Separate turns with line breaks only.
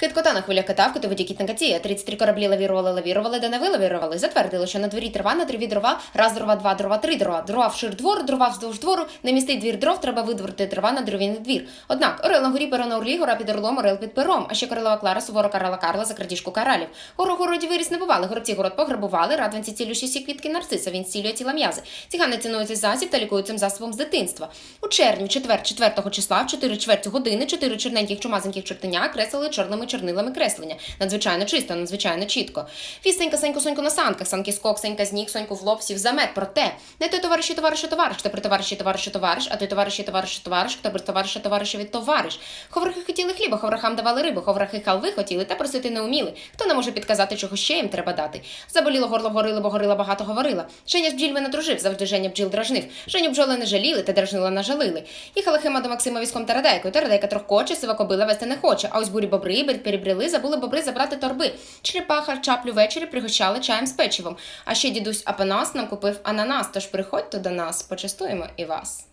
Кит кота на хвилях катав, котоводі кіт на каті. 33 кораблі лавірували, лавірували, де не ви лавірували. Затвердили, що на дворі трава, на траві дрова, раз дрова, два дрова, три дрова. Дрова вшир двор, дрова вздовж двору, не містить двір дров, треба видворити дрова на дров'яний двір. Однак, орел на горі, перо на орлі, гора під орлом, орел під пером. А ще королева Клара, суворо карала Карла за крадіжку каралів. Гору городі виріс не бували, горобці город пограбували, радванці цілющі всі квітки нарциса, він зцілює тіла м'язи. Цігани цінують цей засіб та лікують цим засобом з дитинства. У червні, в четвер, 4 числа, в 4 чверті години, чотири чорненьких чумазеньких чортеня креслили чорними чорнилами креслення. Надзвичайно чисто, надзвичайно чітко. Фістенька, саньку, соньку на санках, санки скок, сенька зніг, соньку в лоб, сів замет. Проте, не той товариші, товариші, товариш, хто при товариші, товариші, товариш, а той товариші, товариші, товариш, хто при товариші, товариші від товариш. Ховрахи хотіли хліба, ховрахам давали рибу, ховрахи халви хотіли та просити не уміли. Хто не може підказати, чого ще їм треба дати? Заболіло горло горило, бо горила багато говорила. Женя з бджільми не дружив, завжди Женя бджіл дражнив. Женю бджоли не жаліли, та дражнила нажалили. Їхала Хима до Максима візком тарадайкою. Тарадайка трохкоче, сива кобила вести не хоче. А ось бурі бобри бер- перебрели, забули бобри забрати торби. Черепаха чаплю ввечері пригощали чаєм з печивом. А ще дідусь Апанас нам купив ананас, тож приходьте до нас, почастуємо і вас.